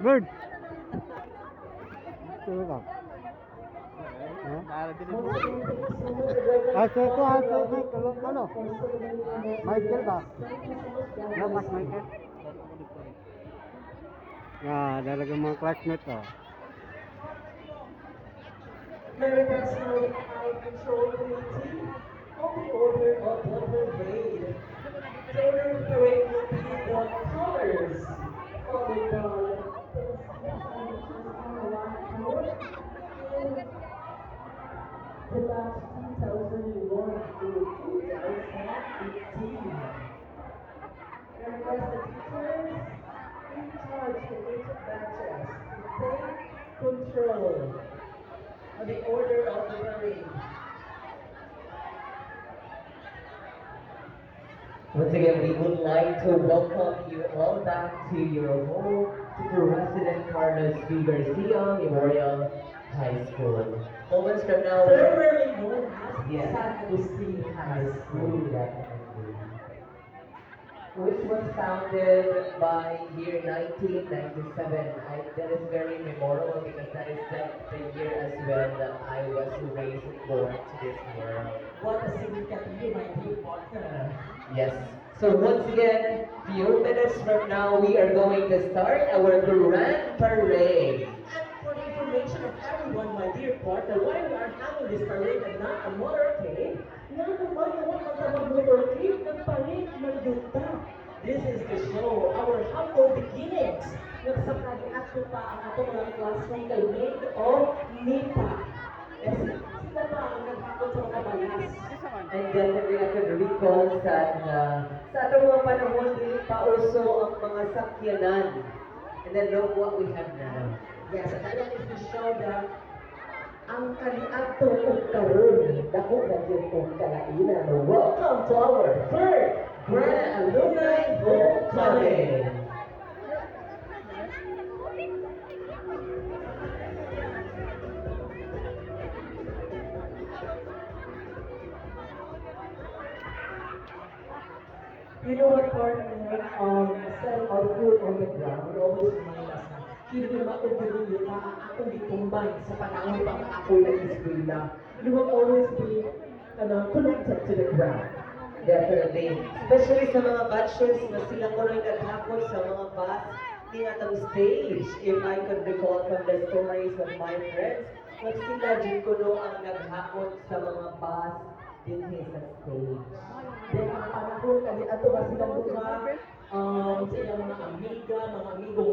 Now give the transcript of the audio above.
Bird. Tuloy ka. Asa ko, asa ko, tulog ka no? Michael ba? Lamas Michael? Ah, dalaga mga classmate oh. Control committee on the order of Lover Braid. Control of the order of the parade. Once again, we would like to welcome you all back to your home, to President Carlos V. Garcia Memorial High School. Moments from now, Formerly known as Yes. San Agustin High School. Definitely. Which was founded by year 1997. I, that is very memorable because that is the, the year as well that I was raised and born to this world. What a significant year, my dear partner. Yes. So once again, few minutes from now, we are going to start our grand parade. And for the information of everyone, my dear partner, why we are having this parade and not a motorcade, naman naman magtawag motorcade ng parade. This is to show our humble beginnings. Nagsakali ako pa ang ato mga classmate kay made of Nita. Kasi sila pa ang naghapon sa mga balas. And definitely I can recall that uh, sa atong mga panahon, hindi pa uso ang mga sakyanan. And then look what we have now. Yes, and that is to show that ang kaniadto og karon dako na gyud kong kalainan. Welcome to our third Grand Alumni Homecoming. You know what, partner? Um, instead of food on the ground, always remind us na hindi mauguluyo na ang atong gitumbay sa panahon pang ako na iskwela. You will always be ano, connected to the ground. Definitely. Especially sa mga batches na sila ko rin naghapon sa mga bus ni atong stage. If I could recall from the stories of my friends, na sila din ko no ang naghapon sa mga bus din sa stage. Then ang panahon kami ato ba silang mga um, sa ilang mga amiga, mga amigong